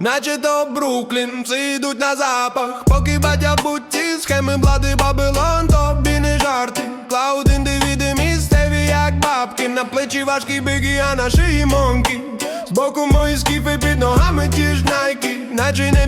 Наче то Бруклін, всі йдуть на запах, поки батя буті, схеми влади Бабилон, тобі не жарти. Клауд індивіди місцеві, як бабки, на плечі важкі биги, а на шиї монки. Збоку мої скіфи під ногами ті ж найки, наче не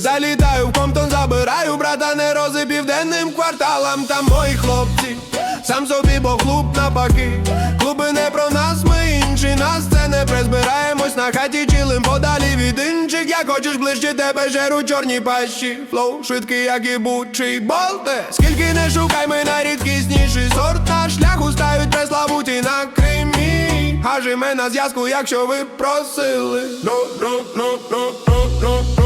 Залітаю в комптон, забираю брата не рози південним кварталам, там мої хлопці. Сам собі, бо клуб напаки. Клуби не про нас, ми інші нас це не призбираємось на хаті, чилим подалі від інших. Як хочеш ближче тебе жеру чорні пащі. Флоу швидкий, як і бучий болте. Скільки не шукай, ми найрідкісніший сорт на шляху стають преславуті на Кримі. А жиме на зв'язку, якщо ви просили. No, no, no, no, no, no,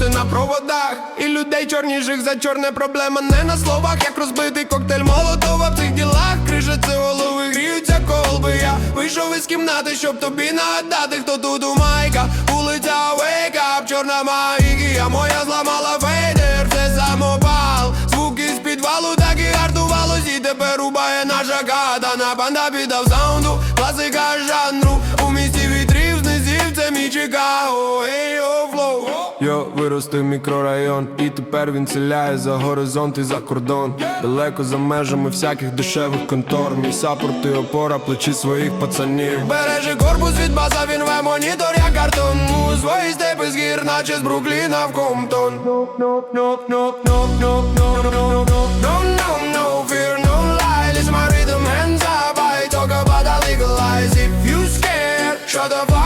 видно на проводах. І людей чорніших за чорне проблема. Не на словах, як розбитий коктейль молотова. В цих ділах Крижаться голови, гріються колби. Я вийшов із кімнати, щоб тобі нагадати, хто тут у майках. Вулиця up, чорна магія моя зламала фейдер, це самопал. Звуки з підвалу так і гартувалось І тепер рубає наша катана Банда підав саунду, класика жанру Йо, виростив мікрорайон, і тепер він ціляє за горизонт і за кордон. Далеко за межами всяких дешевих контор. Мій сапорт і опора, плечі своїх пацанів. Бережи корпус від база, він ве монітор, як картон. У свої степи з гір, наче з Брукліна в комтон. Shut up